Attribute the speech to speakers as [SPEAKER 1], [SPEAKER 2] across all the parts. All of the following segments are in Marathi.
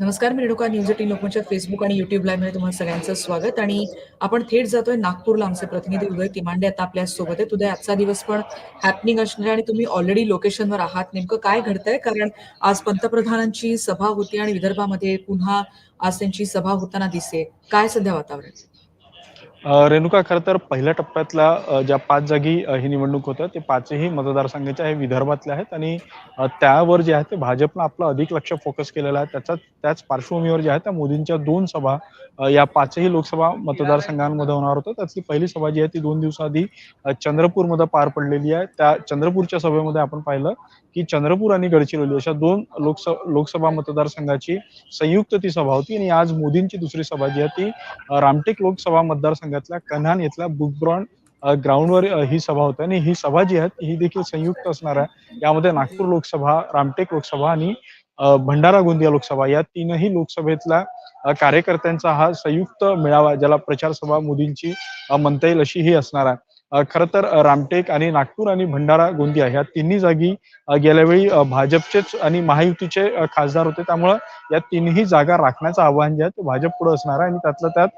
[SPEAKER 1] नमस्कार मी रेणुका न्यूज एटीन लोकमतच्या फेसबुक आणि युट्यूब लाईव्हमध्ये तुम्हाला सगळ्यांचं स्वागत. आणि आपण थेट जातोय नागपूरला आमचे प्रतिनिधी उदय तिमांडे आता आपल्यासोबत आहेत. उदय आजचा दिवस पण हॅपनिंग असणार आणि तुम्ही ऑलरेडी लोकेशनवर आहात. नेमकं काय घडतंय? कारण आज पंतप्रधानांची सभा होती आणि विदर्भामध्ये पुन्हा आज त्यांची सभा होताना दिसते. काय सध्या वातावरण?
[SPEAKER 2] रेणुका खरं तर पहिल्या टप्प्यातल्या ज्या पाच जागी ही निवडणूक होत्या ते पाचही मतदारसंघाच्या हे विदर्भातले आहेत आणि त्यावर जे आहे ते भाजपनं आपलं अधिक लक्ष फोकस केलेलं आहे. त्याचा त्याच पार्श्वभूमीवर जे आहे त्या मोदींच्या दोन सभा या पाचही लोकसभा मतदारसंघांमध्ये होणार होत्या त्यातली पहिली सभा जी आहे ती दोन दिवसाआधी चंद्रपूरमध्ये पार पडलेली आहे. त्या चंद्रपूरच्या सभेमध्ये आपण पाहिलं की चंद्रपूर आणि गडचिरोली अशा दोन लोकसभा लोकसभा मतदारसंघाची संयुक्त ती सभा होती आणि आज मोदींची दुसरी सभा जी आहे ती रामटेक लोकसभा मतदारसंघातल्या कन्हान येथला बुकब्रॉन ग्राउंडवर ही सभा होते आणि ही सभा जी आहे ही देखील संयुक्त असणार आहे. यामध्ये नागपूर लोकसभा रामटेक लोकसभा आणि भंडारा गोंदिया लोकसभा या तीनही लोकसभेतल्या कार्यकर्त्यांचा हा संयुक्त मेळावा ज्याला प्रचार सभा मोदींची म्हणता येईल अशी ही असणार आहे. खर खरं तर रामटेक आणि नागपूर आणि भंडारा गोंदिया ह्या तिन्ही जागी गेल्या वेळी भाजपचेच आणि महायुतीचे खासदार होते. त्यामुळं या तिन्ही जागा राखण्याचं आव्हान जे आहे ते भाजप पुढे असणार आहे आणि त्यातलं त्यात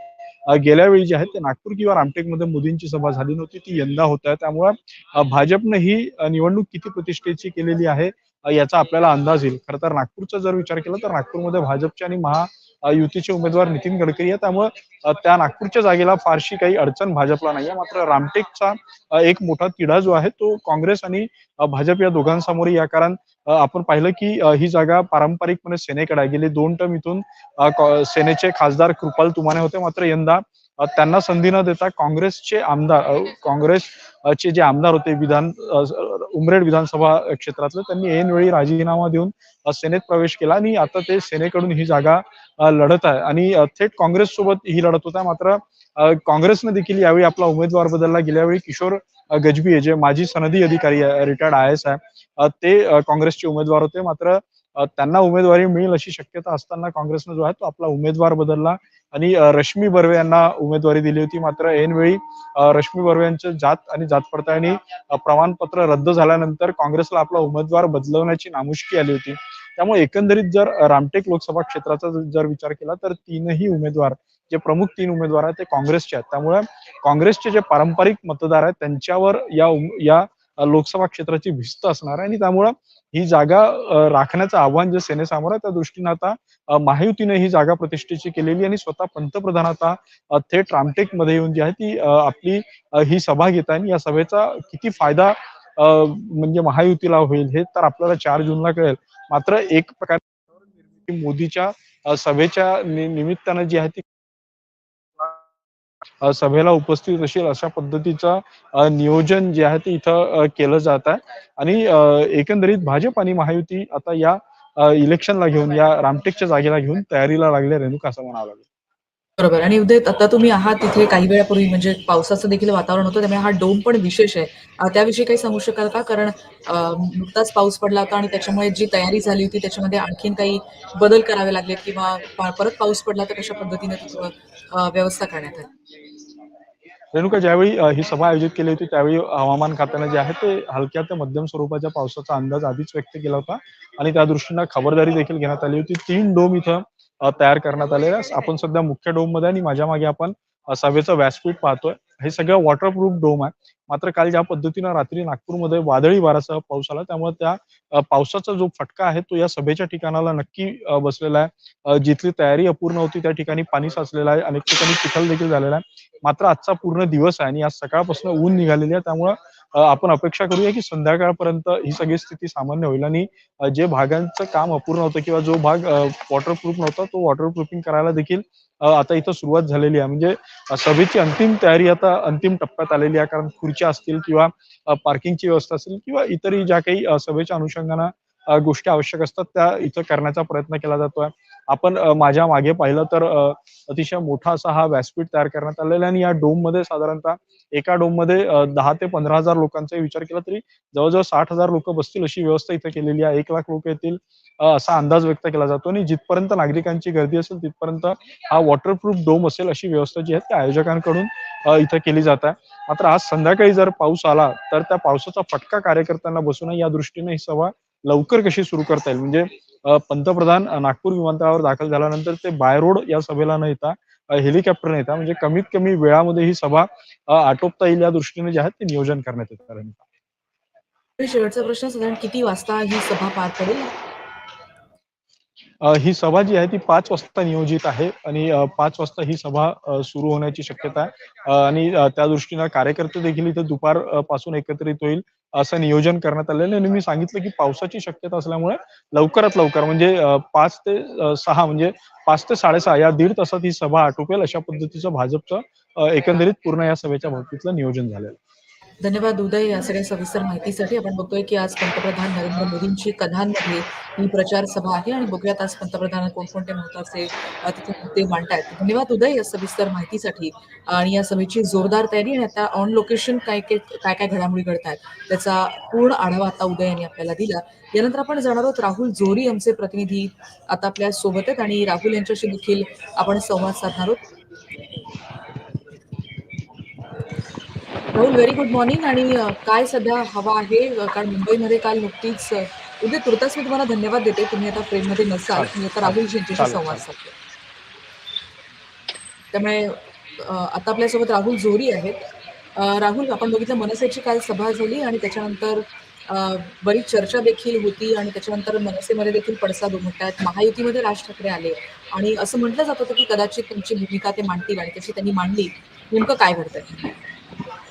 [SPEAKER 2] गेल्या वेळी जे आहे ते नागपूर किंवा रामटेकमध्ये मोदींची सभा झाली नव्हती ती यंदा होत आहे. त्यामुळे भाजपनं ही निवडणूक किती प्रतिष्ठेची केलेली आहे याचा आपल्याला अंदाज येईल. खरं तर नागपूरचा जर विचार केला तर नागपूरमध्ये भाजपचे आणि महा युतीचे उमेदवार नितीन गडकरी आहे त्यामुळं त्या नागपूरच्या जागेला फारशी काही अडचण भाजपला नाही आहे मात्र रामटेकचा एक मोठा तिढा जो आहे तो काँग्रेस आणि भाजप या दोघांसमोर या कारण आपण पाहिलं की ही जागा पारंपरिकपणे सेनेकडे आहे. गेली दोन टर्म इथून सेनेचे खासदार कृपाल तुमाने होते मात्र यंदा त्यांना संधी न देता काँग्रेसचे आमदार काँग्रेसचे जे आमदार होते विधान उमरेड विधानसभा क्षेत्रातले त्यांनी ऐनवेळी राजीनामा देऊन सेनेत प्रवेश केला आणि आता ते सेनेकडून ही जागा लढत आहे. आणि थेट काँग्रेस सोबत ही लढत होत आहे मात्र काँग्रेसने देखील यावेळी आपला उमेदवार बदलला. गेल्यावेळी किशोर गजबी आहे जे माजी सनदी अधिकारी रिटायर्ड आय एस आहे ते काँग्रेसचे उमेदवार होते. मात्र त्यांना उमेदवारी मिळेल अशी शक्यता असताना काँग्रेसनं जो आहे तो आपला उमेदवार बदलला आणि रश्मी बर्वे यांना उमेदवारी दिली होती. मात्र ऐनवेळी रश्मी बर्वे यांचं जात आणि जात पडताळणी प्रमाणपत्र रद्द झाल्यानंतर काँग्रेसला आपला उमेदवार बदलवण्याची नामुष्की आली होती. त्यामुळे एकंदरीत जर रामटेक लोकसभा क्षेत्राचा जर विचार केला तर तीनही उमेदवार जे प्रमुख तीन उमेदवार आहेत ते काँग्रेसचे आहेत. त्यामुळे काँग्रेसचे जे पारंपरिक मतदार आहेत त्यांच्यावर या या लोकसभा क्षेत्राची भिस्त असणार आहे आणि त्यामुळं ही जागा राखण्याचं आव्हान जे सेनेसमोर आहे त्या दृष्टीनं आता महायुतीने ही जागा प्रतिष्ठेची केलेली आणि स्वतः पंतप्रधान आता थेट रामटेकमध्ये येऊन जी आहे ती आपली ही सभा घेत आहे आणि या सभेचा किती फायदा म्हणजे महायुतीला होईल हे तर आपल्याला चार जूनला कळेल. मात्र एक प्रकारे मोदीच्या सभेच्या निमित्तानं जी आहे ती सभेला उपस्थित असेल अशा पद्धतीचं नियोजन जे आहे ते इथं केलं जात आहे. आणि एकंदरीत भाजप आणि महायुती आता या इलेक्शनला घेऊन या रामटेकच्या जागेला घेऊन तयारीला लागले रेणुका असं म्हणावं लागेल.
[SPEAKER 1] बरोबर. आणि उदय आता तुम्ही आहात तिथे काही वेळापूर्वी म्हणजे पावसाचं देखील वातावरण होतं त्यामुळे हा डोम पण विशेष आहे. त्याविषयी काही सांगू शकाल का? कारण नुकताच पाऊस पडला होता आणि त्याच्यामुळे जी तयारी झाली होती त्याच्यामध्ये आणखीन काही बदल करावे लागलेत किंवा परत पाऊस पडला तर कशा पद्धतीने व्यवस्था करण्यात आली?
[SPEAKER 2] रेणुका ज्यावेळी ही सभा आयोजित केली होती त्यावेळी हवामान खात्याने जे आहे ते हलक्या ते मध्यम स्वरूपाच्या पावसाचा अंदाज आधीच व्यक्त केला होता. आणि त्या दृष्टीनं खबरदारी देखील घेण्यात आली होती. तीन डोम इथं तयार करण्यात आले आपण सध्या मुख्य डोममध्ये आणि माझ्या मागे आपण सभेचं व्यासपीठ पाहतोय. हे सगळं वॉटरप्रूफ डोम आहे. मात्र काल ज्या पद्धतीनं रात्री नागपूरमध्ये वादळी वाऱ्यासह पाऊस आला त्यामुळे त्या पावसाचा जो फटका आहे तो या सभेच्या ठिकाणाला नक्की बसलेला आहे. जिथली तयारी अपूर्ण होती त्या ठिकाणी पाणी साचलेलं आहे. अनेक ठिकाणी चिखल देखील झालेला आहे. मात्र आजचा पूर्ण दिवस आहे आणि आज सकाळपासून ऊन निघालेली आहे. त्यामुळे आपण अपेक्षा करूया की संध्याकाळपर्यंत ही सगळी स्थिती सामान्य होईल आणि जे भागांचं काम अपूर्ण होतं किंवा जो भाग वॉटरप्रूफ नव्हता तो वॉटरप्रूफिंग करायला देखील आता इथं सुरुवात झालेली आहे. म्हणजे सभेची अंतिम तयारी आता अंतिम टप्प्यात आलेली आहे. कारण खुर्च्या असतील किंवा पार्किंगची व्यवस्था असेल किंवा इतरही ज्या काही सभेच्या अनुषंगानं गोष्टी आवश्यक असतात त्या इथं करण्याचा प्रयत्न केला जातोय. आपण माझ्या मागे पाहिलं तर अतिशय मोठा असा हा व्यासपीठ तयार करण्यात आलेला आणि या डोममध्ये साधारणतः एका डोममध्ये दहा ते पंधरा हजार लोकांचा विचार केला तरी जवळजवळ साठ हजार लोक बसतील अशी व्यवस्था इथे केलेली आहे. एक लाख लोक येतील असा अंदाज व्यक्त केला जातो आणि जिथपर्यंत नागरिकांची गर्दी असेल तिथपर्यंत हा वॉटरप्रूफ डोम असेल अशी व्यवस्था जी आहे त्या आयोजकांकडून इथं केली जात आहे. मात्र आज संध्याकाळी जर पाऊस आला तर त्या पावसाचा फटका कार्यकर्त्यांना बसू नये या दृष्टीने ही सभा लवकर कशी सुरू करता येईल? म्हणजे पंतप्रधान नागपूर विमानतळावर दाखल झाल्यानंतर ते बाय रोड या सभेला न येता हेलिकॉप्टरने येतात म्हणजे कमीत कमी वेळामध्ये ही सभा आटोपता येईल या दृष्टीने जे आहे ते नियोजन करण्यात येतं.
[SPEAKER 1] आणि शेवटचा प्रश्न साधारण किती वाजता ही सभा पार पडेल?
[SPEAKER 2] ही सभा जी आहे ती पाच वाजता नियोजित आहे आणि पाच वाजता ही सभा सुरू होण्याची शक्यता आहे. आणि त्या दृष्टीनं कार्यकर्ते देखील इथे दुपारपासून एकत्रित होईल. असं नियोजन करण्यात आलेलं आणि मी सांगितलं की पावसाची शक्यता असल्यामुळे लवकरात लवकर म्हणजे पाच ते सहा म्हणजे पाच ते साडेसहा या दीड तासात ही सभा आटोपेल अशा पद्धतीचं भाजपचं एकंदरीत पूर्ण या सभेच्या बाबतीतलं नियोजन झालेलं
[SPEAKER 1] धन्यवाद उदय या सगळ्या सविस्तर माहितीसाठी. आपण बघतोय की आज पंतप्रधान नरेंद्र मोदींची कधांमध्ये ही प्रचार सभा आहे आणि बघूयात आज पंतप्रधान कोणकोणते महत्त्वाचे तिथे मुद्दे मांडतायत. धन्यवाद उदय या सविस्तर माहितीसाठी. आणि या सभेची जोरदार तयारी आणि आता ऑन लोकेशन काय काय काय काय घडामोडी घडतायत त्याचा पूर्ण आढावा आता उदय यांनी आपल्याला दिला. यानंतर आपण जाणार आहोत राहुल जोरी आमचे प्रतिनिधी आता आपल्यासोबत आहेत आणि राहुल यांच्याशी देखील आपण संवाद साधणार आहोत. राहुल व्हेरी गुड मॉर्निंग आणि काय सध्या हवा आहे? कारण मुंबईमध्ये काल नुकतीच उद्या तुर्तास मी तुम्हाला धन्यवाद देते. तुम्ही आता फ्रेममध्ये नसाल. मी आता राहुल यांच्याशी संवाद. साधते. त्यामुळे आता आपल्यासोबत राहुल जोरी आहेत. राहुल आपण बघितलं मनसेची काल सभा झाली आणि त्याच्यानंतर बरीच चर्चा देखील होती आणि त्याच्यानंतर मनसेमध्ये देखील पडसाद उमटतात महायुतीमध्ये राज ठाकरे आले. आणि असं म्हटलं जात होतं की कदाचित त्यांची भूमिका ते मांडतील आणि तशी त्यांनी मांडली. नेमकं काय घडतंय?
[SPEAKER 3] अ,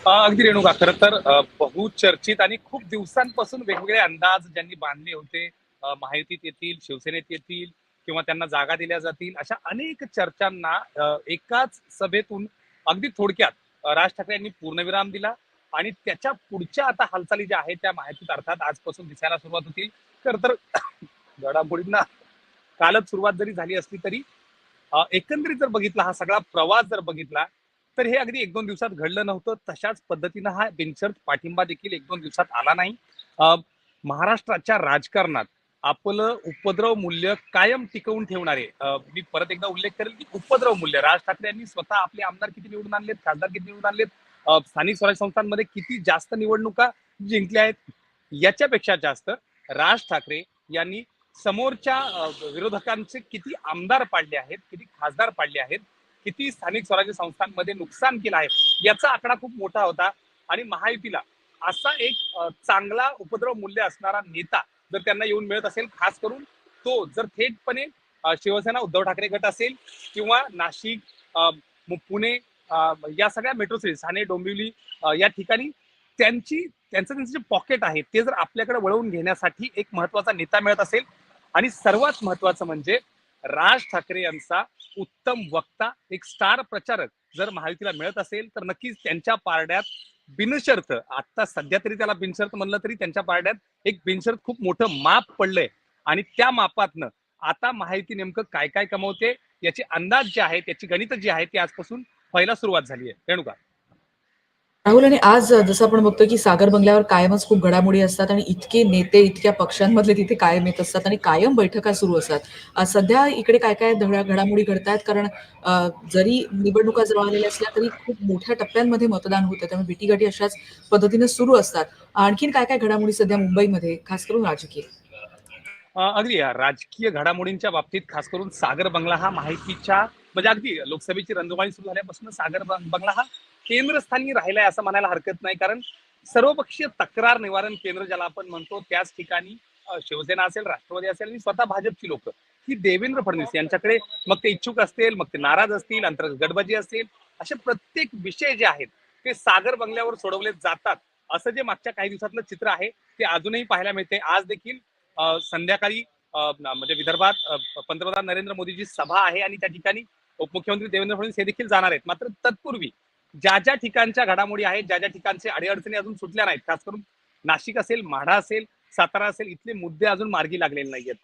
[SPEAKER 3] अगदी रेणुका. खरं तर बहुचर्चित आणि खूप दिवसांपासून वेगवेगळे अंदाज ज्यांनी बांधले होते माहितीत येतील शिवसेनेत येतील किंवा त्यांना जागा दिल्या जातील अशा अनेक चर्चांना एकाच सभेतून अगदी थोडक्यात राज ठाकरे यांनी पूर्णविराम दिला आणि त्याच्या पुढच्या आता हालचाली ज्या आहेत त्या माहितीत अर्थात आजपासून दिसायला सुरुवात होतील. खर तर घडामोडींना कालच सुरुवात जरी झाली असली तरी एकंदरीत जर बघितला हा सगळा प्रवास जर बघितला तर हे अगदी एक दोन दिवसात घडलं नव्हतं. तशाच पद्धतीनं हा बिनशर्त पाठिंबा देखील एक दोन दिवसात आला नाही. महाराष्ट्राच्या राजकारणात आपलं उपद्रव मूल्य कायम टिकवून ठेवणारे मी परत एकदा उल्लेख करेल की उपद्रव मूल्य राज ठाकरे यांनी स्वतः आपले आमदार किती निवडून आणलेत खासदार किती निवडून आणलेत स्थानिक स्वराज्य संस्थांमध्ये किती जास्त निवडणुका जिंकल्या आहेत याच्यापेक्षा जास्त राज ठाकरे यांनी समोरच्या विरोधकांचे किती आमदार पाडले आहेत किती खासदार पाडले आहेत किती स्थानिक स्वराज्य संस्थांमध्ये नुकसान केलं आहे याचा आकडा खूप मोठा होता. आणि महायुतीला असा एक चांगला उपद्रव मूल्य असणारा नेता जर त्यांना येऊन मिळत असेल खास करून तो जर थेटपणे शिवसेना उद्धव ठाकरे गट असेल किंवा नाशिक पुणे या सगळ्या मेट्रो सिटीज ठाणे डोंबिवली या ठिकाणी त्यांची त्यांचं त्यांचं जे पॉकेट आहे ते जर आपल्याकडे वळवून घेण्यासाठी एक महत्त्वाचा नेता मिळत असेल. आणि सर्वात महत्वाचं म्हणजे राज ठाकरे यांचा उत्तम वक्ता एक स्टार प्रचारक जर महायुतीला मिळत असेल तर नक्कीच त्यांच्या पारड्यात बिनशर्त आता सध्या तरी त्याला बिनशर्त म्हणलं तरी त्यांच्या पारड्यात एक बिनशर्त खूप मोठं माप पडलंय. आणि त्या मापातनं आता माहिती नेमकं काय काय कमवते याचे अंदाज जे आहेत याची गणित जी आहे ती आजपासून पहिला सुरुवात झाली आहे. रेणुका.
[SPEAKER 1] राहुल आणि आज जसं आपण बघतोय की सागर बंगल्यावर कायमच खूप घडामोडी असतात आणि इतके नेते इतक्या पक्षांमधले तिथे कायम येत असतात आणि कायम बैठका सुरू असतात. सध्या इकडे काय काय घडामोडी घडतायत? कारण जरी निवडणुका जवळ आलेल्या असल्या तरी खूप मोठ्या टप्प्यांमध्ये मतदान होतं. त्यामुळे भेटीगाठी अशाच पद्धतीने सुरू असतात. आणखीन काय काय घडामोडी सध्या मुंबईमध्ये खास करून राजकीय?
[SPEAKER 3] अगदी. राजकीय घडामोडींच्या बाबतीत खास करून सागर बंगला हा माहितीच्या म्हणजे अगदी लोकसभेची रंगमाळी सुरू झाल्यापासून सागर बंगला हा केंद्रस्थानी राहिलाय असं म्हणायला हरकत नाही कारण सर्वपक्षीय तक्रार निवारण केंद्र ज्याला आपण म्हणतो त्याच ठिकाणी शिवसेना असेल राष्ट्रवादी असेल आणि स्वतः भाजपची लोक ही देवेंद्र फडणवीस यांच्याकडे मग ते इच्छुक असतील मग ते नाराज असतील अंतर्गत गडबजी असतील असे प्रत्येक विषय जे आहेत ते सागर बंगल्यावर सोडवले जातात असं जे मागच्या काही दिवसातलं चित्र आहे ते अजूनही पाहायला मिळते. आज देखील संध्याकाळी म्हणजे विदर्भात पंतप्रधान नरेंद्र मोदीची सभा आहे आणि त्या ठिकाणी उपमुख्यमंत्री देवेंद्र फडणवीस हे देखील जाणार आहेत. मात्र तत्पूर्वी ज्या ज्या ठिकाणच्या घडामोडी आहेत ज्या ज्या ठिकाणचे अडीअडचणी अजून सुटल्या नाहीत खास करून नाशिक असेल माढा असेल सातारा असेल इथले मुद्दे अजून मार्गी लागलेले नाहीयेत.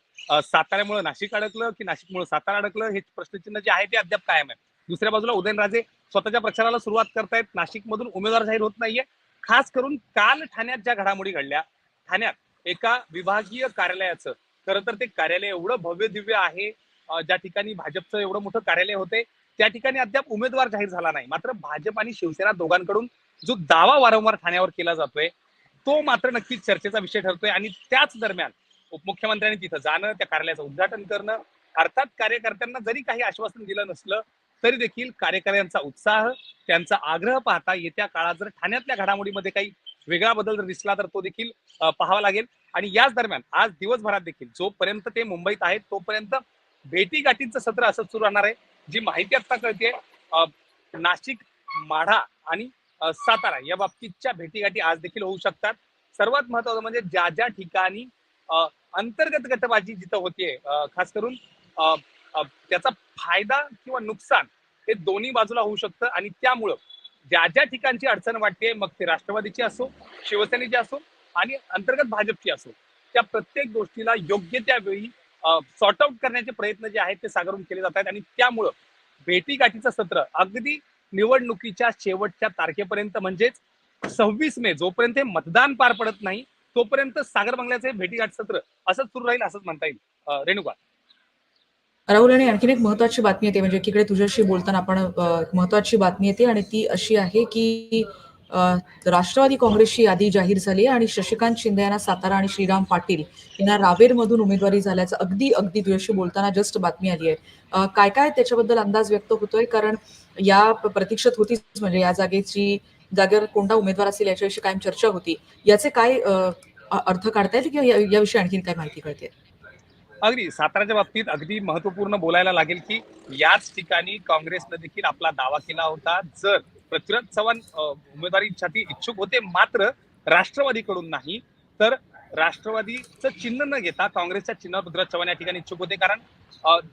[SPEAKER 3] साताऱ्यामुळे नाशिक अडकलं की नाशिकमुळे सातारा अडकलं हे प्रश्नचिन्ह जे आहे ते अद्याप कायम आहे. दुसऱ्या बाजूला उदयनराजे स्वतःच्या प्रचाराला सुरुवात करतायत नाशिकमधून उमेदवार जाहीर होत नाहीये. खास करून काल ठाण्यात ज्या घडामोडी घडल्या ठाण्यात एका विभागीय कार्यालयाचं खरं तर ते कार्यालय एवढं भव्य दिव्य आहे ज्या ठिकाणी भाजपचं एवढं मोठं कार्यालय होते त्या ठिकाणी अद्याप उमेदवार जाहीर झाला नाही. मात्र भाजप आणि शिवसेना दोघांकडून जो दावा वारंवार ठाण्यावर केला जातोय तो मात्र नक्कीच चर्चेचा विषय ठरतोय आणि त्याच दरम्यान उपमुख्यमंत्र्यांनी तिथं जाणं त्या कार्यालयाचं उद्घाटन करणं अर्थात कार्यकर्त्यांना जरी काही आश्वासन दिलं नसलं तरी देखील कार्यकर्त्यांचा उत्साह त्यांचा आग्रह पाहता येत्या काळात जर ठाण्यातल्या घडामोडीमध्ये काही वेगळा बदल जर दिसला तर तो देखील पाहावा लागेल. आणि याच दरम्यान आज दिवसभरात देखील जोपर्यंत ते मुंबईत आहेत तोपर्यंत भेटी गाठींचं सत्र असंच सुरू राहणार आहे. जी माहिती आता कळते नाशिक माढा आणि सातारा या बाबतीतच्या भेटीगाठी आज देखील होऊ शकतात. सर्वात महत्वाचं म्हणजे ज्या ज्या ठिकाणी अंतर्गत गटबाजी जिथं होतीये खास करून त्याचा फायदा किंवा नुकसान हे दोन्ही बाजूला होऊ शकतं आणि त्यामुळं ज्या ज्या ठिकाणची अडचण वाटते मग ते राष्ट्रवादीची असो शिवसेनेची असो आणि अंतर्गत भाजपची असो त्या प्रत्येक गोष्टीला योग्य त्या वेळी सॉर्ट आउट करण्याचे प्रयत्न जे आहेत ते सागरून केले जात आहेत. आणि त्यामुळं भेटीगाठीचं सत्र अगदी निवडणुकीच्या शेवटच्या तारखेपर्यंत म्हणजेच सव्वीस मे जोपर्यंत हे मतदान पार पडत नाही तोपर्यंत सागर बंगल्याचे भेटीगाठ सत्र असंच सुरू राहील असंच म्हणता येईल. रेणुका.
[SPEAKER 1] राहुल आणि आणखीन एक महत्वाची बातमी येते म्हणजे एकीकडे तुझ्याशी बोलताना आपण महत्वाची बातमी येते आणि ती अशी आहे की राष्ट्रवादी काँग्रेसची यादी जाहीर झाली आहे आणि शशिकांत शिंदे यांना सातारा आणि श्रीराम पाटील यांना रावेरमधून उमेदवारी झाल्याचं अगदी अगदी तुझ्याशी बोलताना जस्ट बातमी आली आहे. काय काय त्याच्याबद्दल अंदाज व्यक्त होतोय? कारण या प्रतीक्षेत होतीच म्हणजे या जागेची जागेवर कोणता उमेदवार असेल याच्याविषयी कायम चर्चा होती. याचे काय अर्थ काढता येईल किंवा या- याविषयी आणखीन काय माहिती कळते?
[SPEAKER 3] अगदी साताराच्या बाबतीत अगदी महत्त्वपूर्ण बोलायला लागेल की याच ठिकाणी काँग्रेसनं देखील आपला दावा केला होता. जर पृथ्वीराज चव्हाण उमेदवारीसाठी इच्छुक होते. मात्र राष्ट्रवादीकडून नाही. तर राष्ट्रवादीचं चिन्ह न घेता काँग्रेसच्या चिन्ह पृथ्वीराज चव्हाण या ठिकाणी इच्छुक होते. कारण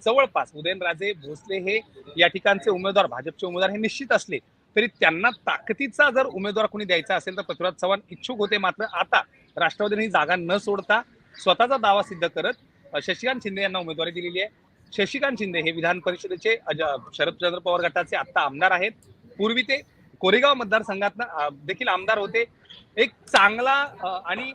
[SPEAKER 3] जवळपास उदयनराजे भोसले हे या ठिकाणचे उमेदवार भाजपचे उमेदवार हे निश्चित असले तरी त्यांना ताकदीचा जर उमेदवार कोणी द्यायचा असेल तर पृथ्वीराज चव्हाण इच्छुक होते. मात्र आता राष्ट्रवादीने ही जागा न सोडता स्वतःचा दावा सिद्ध करत शशिकांत शिंदे यांना उमेदवारी दिलेली आहे. शशिकांत शिंदे हे विधान परिषदेचे शरदचंद्र पवार गटाचे आता आमदार आहेत. पूर्वी ते कोरेगाव मतदारसंघात देखील आमदार होते. एक चांगला आणि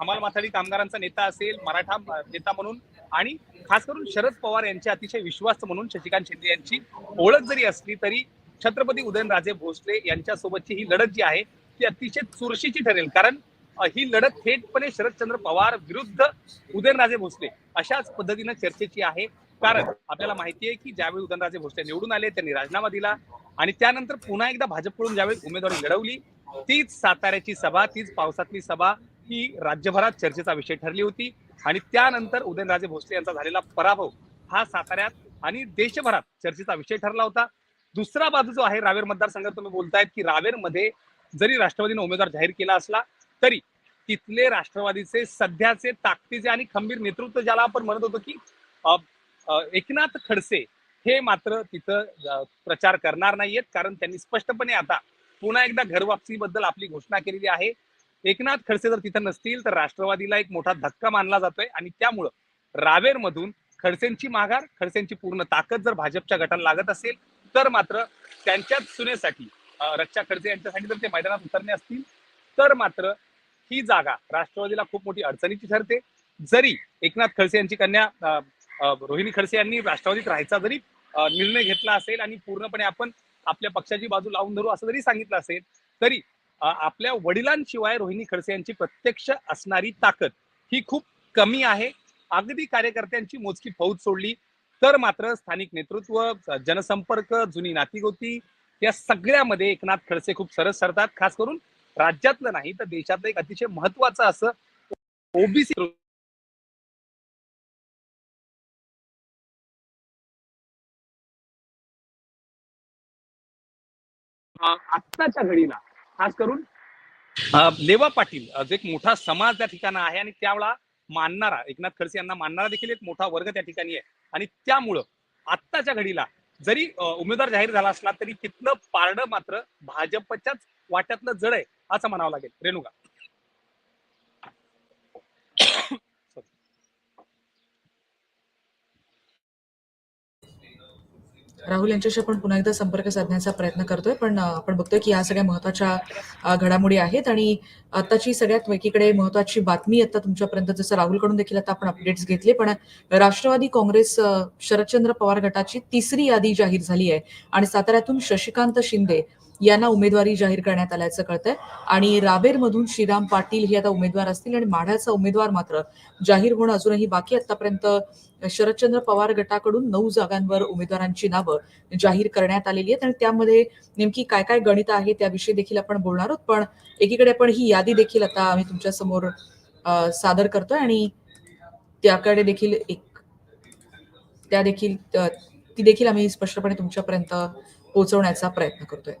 [SPEAKER 3] हमाल माथाडी कामगारांचा नेता असेल मराठा नेता म्हणून आणि खास करून शरद पवार यांचे अतिशय विश्वास म्हणून शशिकांत शिंदे यांची ओळख जरी असली तरी छत्रपती उदयनराजे भोसले यांच्यासोबतची ही लढत जी आहे ती अतिशय चुरशीची ठरेल. कारण ही लढत थेटपणे शरदचंद्र पवार विरुद्ध उदयनराजे भोसले अशाच पद्धतीनं चर्चेची आहे. कारण आपल्याला माहिती आहे की ज्यावेळी उदयनराजे भोसले निवडून आले त्यांनी राजीनामा दिला आणि त्यानंतर पुन्हा एकदा भाजपकडून ज्यावेळी उमेदवारी लढवली तीच साताऱ्याची सभा तीच पावसातली सभा ही राज्यभरात चर्चेचा विषय ठरली होती. आणि त्यानंतर उदयनराजे भोसले यांचा झालेला पराभव हा साताऱ्यात आणि देशभरात चर्चेचा विषय ठरला होता. दुसरा बाजू जो आहे रावेर मतदारसंघात तुम्ही बोलतायत की रावेरमध्ये जरी राष्ट्रवादीने उमेदवार जाहीर केला असला तरी तिथले राष्ट्रवादीचे सध्याचे ताकदीचे आणि खंबीर नेतृत्व ज्याला आपण म्हणत होतो की एकनाथ खडसे हे मात्र तिथं प्रचार करणार नाहीयेत. कारण त्यांनी स्पष्टपणे आता पुन्हा एकदा घरवापसीबद्दल आपली घोषणा केलेली आहे. एकनाथ खडसे जर तिथं नसतील तर राष्ट्रवादीला एक मोठा धक्का मानला जातोय. आणि त्यामुळं रावेरमधून खडसेंची माघार खडसेंची पूर्ण ताकद जर भाजपच्या गटाला लागत असेल तर मात्र त्यांच्याच सुनेसाठी रक्षा खडसे यांच्यासाठी जर ते मैदानात उतरणे असतील तर मात्र ही जागा राष्ट्रवादीला खूप मोठी अडचणीची ठरते. जरी एकनाथ खडसे यांची कन्या रोहिणी खडसे यांनी राष्ट्रवादीत राहायचा जरी निर्णय घेतला असेल आणि पूर्णपणे आपण आपल्या पक्षाची बाजू लावून धरू असं जरी सांगितलं असेल तरी आपल्या वडिलांशिवाय रोहिणी खडसे यांची प्रत्यक्ष असणारी ताकद ही खूप कमी आहे. अगदी कार्यकर्त्यांची मोजकी फौज सोडली तर मात्र स्थानिक नेतृत्व जनसंपर्क जुनी नातीगोती या सगळ्यामध्ये एकनाथ खडसे खूप सरस सरतात खास करून राज्यातलं नाही तर देशातलं एक अतिशय महत्वाचं असं ओबीसी आत्ताच्या घडीला. खास करून अ, लेवा पाटील जो एक मोठा समाज त्या ठिकाणी आहे आणि त्यावेळा मानणारा एकनाथ खडसे यांना मानणारा देखील एक मोठा वर्ग त्या ठिकाणी आहे. आणि त्यामुळं आत्ताच्या घडीला जरी उमेदवार जाहीर झाला असला तरी तिथलं पारडं मात्र भाजपच्याच वाट्यातलं जड आहे असं म्हणावं लागेल. रेणुका.
[SPEAKER 1] राहुल यांच्याशी आपण पुन्हा एकदा संपर्क साधण्याचा प्रयत्न करतोय पण आपण बघतोय की या सगळ्या महत्त्वाच्या घडामोडी आहेत आणि आताची सगळ्यात एकीकडे महत्वाची बातमी आता तुमच्यापर्यंत जसं राहुलकडून देखील आता आपण अपडेट्स घेतले पण राष्ट्रवादी काँग्रेस शरदचंद्र पवार गटाची तिसरी यादी जाहीर झाली आहे. आणि साताऱ्यातून शशिकांत शिंदे यांना उमेदवारी जाहीर करण्यात आल्याचं कळतंय. आणि रावेरमधून श्रीराम पाटील हे आता उमेदवार असतील आणि माढ्याचा उमेदवार मात्र जाहीर होणं अजूनही बाकी आतापर्यंत शरदचंद्र पवार गटाकडून नऊ जागांवर उमेदवारांची नावं जाहीर करण्यात आलेली आहेत. आणि त्यामध्ये नेमकी काय काय गणित आहे त्याविषयी देखील आपण बोलणार आहोत. पण एकीकडे आपण ही यादी देखील आता आम्ही तुमच्यासमोर सादर करतोय. आणि त्याकडे देखील एक त्या देखील ती देखील आम्ही स्पष्टपणे तुमच्यापर्यंत पोहोचवण्याचा प्रयत्न करतोय.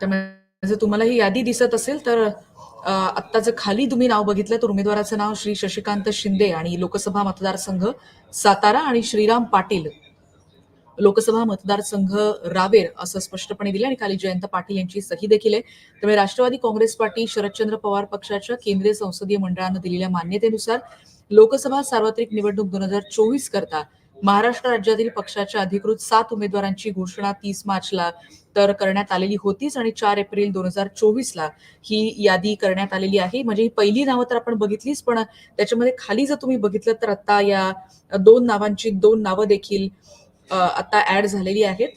[SPEAKER 1] त्यामुळे म्हणजे जर तुम्हाला ही यादी दिसत असेल तर आत्ताचं खाली तुम्ही नाव बघितलं तर उमेदवाराचं नाव श्री शशिकांत शिंदे आणि लोकसभा मतदारसंघ सातारा आणि श्रीराम पाटील. लोकसभा मतदारसंघ रावेर असं स्पष्टपणे दिलं आणि खाली जयंत पाटील यांची सही देखील आहे. त्यामुळे राष्ट्रवादी काँग्रेस पार्टी शरदचंद्र पवार पक्षाच्या केंद्रीय संसदीय मंडळानं दिलेल्या मान्यतेनुसार लोकसभा सार्वत्रिक निवडणूक दोन हजार चोवीस करता महाराष्ट्र राज्यातील पक्षाच्या अधिकृत सात उमेदवारांची घोषणा तीस मार्चला तर करण्यात आलेली होतीच आणि चार एप्रिल दोन हजार चोवीस ला ही यादी करण्यात आलेली आहे. म्हणजे ही पहिली नावं तर आपण बघितलीच पण त्याच्यामध्ये खाली जर तुम्ही बघितलं तर आता या दोन नावांची दोन नावं देखील आता ऍड झालेली आहेत.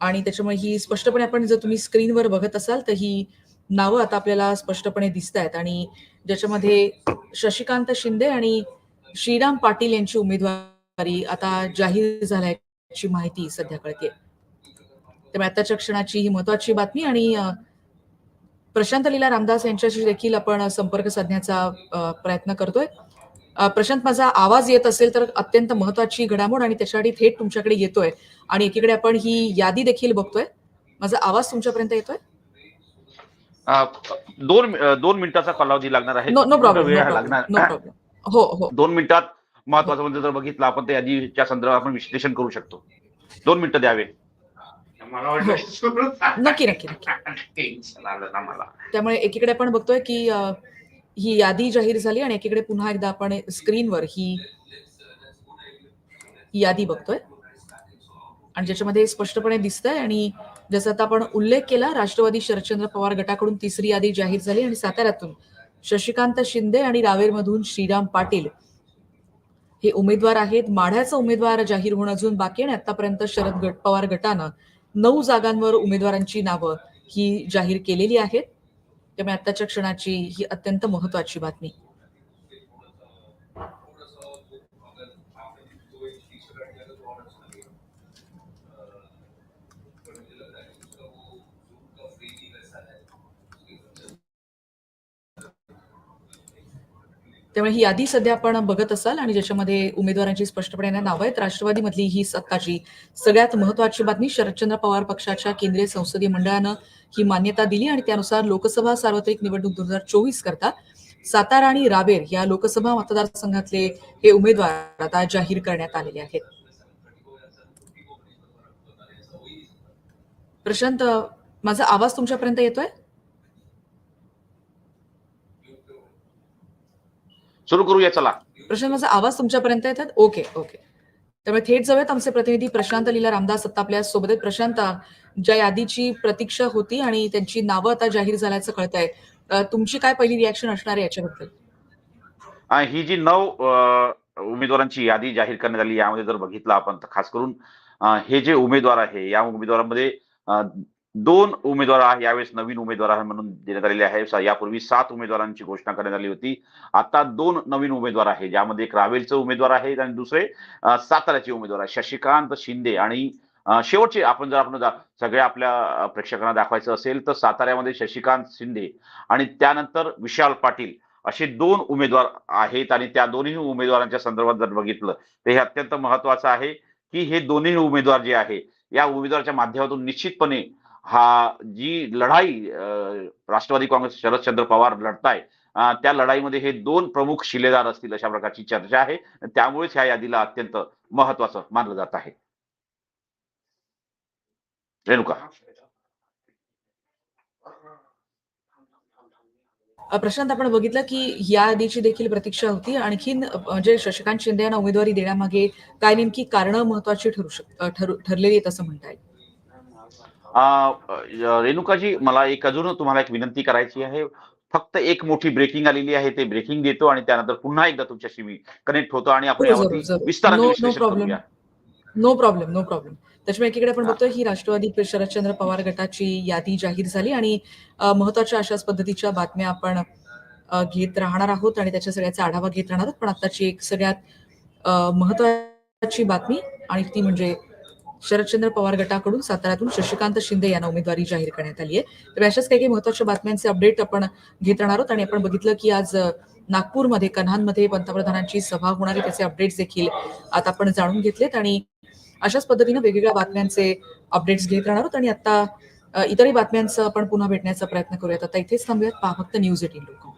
[SPEAKER 1] आणि त्याच्यामुळे ही स्पष्टपणे आपण जर तुम्ही स्क्रीनवर बघत असाल तर ही नावं आता आपल्याला स्पष्टपणे दिसत आहेत आणि ज्याच्यामध्ये शशिकांत शिंदे आणि श्रीराम पाटील यांची उमेदवारी आता जाहीर झाल्याची माहिती सध्या कळते त्यामुळे आताच्या क्षणाची ही महत्वाची बातमी आणि प्रशांत लीला रामदास यांच्याशी देखील आपण संपर्क साधण्याचा प्रयत्न करतोय. प्रशांत माझा आवाज येत असेल तर अत्यंत महत्वाची घडामोड आणि त्याच्यासाठी थेट तुमच्याकडे येतोय आणि एकीकडे आपण ही यादी देखील बघतोय. माझा आवाज तुमच्यापर्यंत येतोय?
[SPEAKER 4] दोन दोन मिनिटाचा कालावधी लागणार आहे.
[SPEAKER 1] नो प्रॉब्लेम
[SPEAKER 4] लागणार.
[SPEAKER 1] नो प्रॉब्लेम हो हो.
[SPEAKER 4] दोन मिनिटात महत्वाचं म्हणजे जर बघितलं आपण त्या यादीच्या संदर्भात आपण विश्लेषण करू शकतो. दोन मिनिटं द्यावे. वाटलं
[SPEAKER 1] नक्की नक्की नक्की. त्यामुळे एकीकडे आपण बघतोय की ही यादी जाहीर झाली आणि एकीकडे पुन्हा एकदा आपण स्क्रीनवर ही ही यादी बघतोय. आणि ज्याच्यामध्ये स्पष्टपणे दिसतंय आणि जसं आता आपण उल्लेख केला राष्ट्रवादी शरदचंद्र पवार गटाकडून तिसरी यादी जाहीर झाली आणि साताऱ्यातून शशिकांत शिंदे आणि रावेरमधून श्रीराम पाटील. हे उमेदवार आहेत. माढ्याचा उमेदवार जाहीर होणं अजून बाकी आणि आतापर्यंत शरद गट पवार गटानं नऊ जागांवर उमेदवारांची नावं ही जाहीर केलेली आहेत. त्यामुळे आताच्या क्षणाची ही अत्यंत महत्वाची बातमी. त्यामुळे ही यादी सध्या आपण बघत असाल आणि ज्याच्यामध्ये उमेदवारांची स्पष्टपणे नावं आहेत राष्ट्रवादीमधली ही सत्ताची सगळ्यात महत्वाची बातमी शरदचंद्र पवार पक्षाच्या केंद्रीय संसदीय मंडळानं ही मान्यता दिली आणि त्यानुसार लोकसभा सार्वत्रिक निवडणूक दोन हजार चोवीस करता सातारा आणि रावेर या लोकसभा मतदारसंघातले हे उमेदवार आता जाहीर करण्यात आलेले आहेत. प्रशांत माझा आवाज तुमच्यापर्यंत येतोय?
[SPEAKER 4] सुरू करूया चला.
[SPEAKER 1] प्रशांत माझा आवाज तुमच्यापर्यंत येतात? ओके ओके त्यामुळे थेट जाऊयात आमचे प्रतिनिधी प्रशांत लीला रामदास आता आपल्यासोबत आहेत. प्रशांत ज्या यादीची प्रतीक्षा होती आणि त्यांची नावं आता जाहीर झाल्याचं कळत आहे तुमची काय पहिली रिॲक्शन असणार आहे याच्याबद्दल?
[SPEAKER 4] ही जी नऊ उमेदवारांची यादी जाहीर करण्यात आली यामध्ये जर बघितलं आपण तर खास करून हे जे उमेदवार आहे या उमेदवारांमध्ये दोन उमेदवार यावेळेस नवीन उमेदवार म्हणून देण्यात आलेले आहे. यापूर्वी सात उमेदवारांची घोषणा करण्यात आली होती. आता दोन नवीन उमेदवार आहे. ज्यामध्ये एक रावेलचे उमेदवार आहेत आणि दुसरे साताऱ्याचे उमेदवार आहे. शशिकांत शिंदे आणि शेवटचे आपण जर आपण सगळ्या आपल्या प्रेक्षकांना दाखवायचं असेल तर साताऱ्यामध्ये शशिकांत शिंदे आणि त्यानंतर विशाल पाटील असे दोन उमेदवार आहेत आणि त्या दोन्ही उमेदवारांच्या संदर्भात जर बघितलं तर हे अत्यंत महत्वाचं आहे की हे दोन्ही उमेदवार जे आहे या उमेदवाराच्या माध्यमातून निश्चितपणे हा जी लढाई राष्ट्रवादी काँग्रेस शरदचंद्र पवार लढताय त्या लढाईमध्ये हे दोन प्रमुख शिलेदार असतील अशा प्रकारची चर्चा आहे. त्यामुळेच ह्या यादीला अत्यंत महत्वाचं मानलं जात आहे. रेणुका.
[SPEAKER 1] प्रशांत आपण बघितलं की या आधीची देखील प्रतीक्षा होती. आणखीन म्हणजे शशिकांत शिंदे यांना उमेदवारी देण्यामागे काय नेमकी कारणं महत्वाची ठरू शक ठरलेली आहेत असं म्हणता येईल?
[SPEAKER 4] रेणुकाजी मला एक अजून तुम्हाला एक विनंती करायची आहे फक्त एक मोठी ब्रेकिंग आलेली आहे ते ब्रेकिंग देतो आणि त्यानंतर पुन्हा एकदा तुमच्याशी मी कनेक्ट होतो आणि आपण. विस्ताराने विश्लेषण. करूया
[SPEAKER 1] नो प्रॉब्लेम नो प्रॉब्लेम त्याच्यामुळे एकीकडे आपण. बघतोय ही राष्ट्रवादी शरदचंद्र पवार गटाची यादी जाहीर झाली आणि महत्त्वाच्या अशाच पद्धतीच्या बातम्या आपण घेत राहणार आहोत आणि त्याच्या सगळ्याचा आढावा घेत राहणार आहोत पण आताची एक सगळ्यात महत्वाची बातमी आणि ती म्हणजे शरदचंद्र पवार गटाकडून साताऱ्यातून शशिकांत शिंदे यांना उमेदवारी जाहीर करण्यात आली आहे. तर अशाच काही काही महत्त्वाच्या बातम्यांचे अपडेट आपण घेत राहणार आहोत आणि आपण बघितलं की आज नागपूरमध्ये कन्हानमध्ये पंतप्रधानांची सभा होणार आहे. त्याचे अपडेट्स देखील आता आपण जाणून घेतलेत आणि अशाच पद्धतीनं वेगवेगळ्या बातम्यांचे अपडेट्स घेत राहणार आहोत. आणि आता इतरही बातम्यांचं आपण पुन्हा भेटण्याचा प्रयत्न करूयात. आता इथेच थांबूयात. पहा फक्त न्यूज एटीन लोक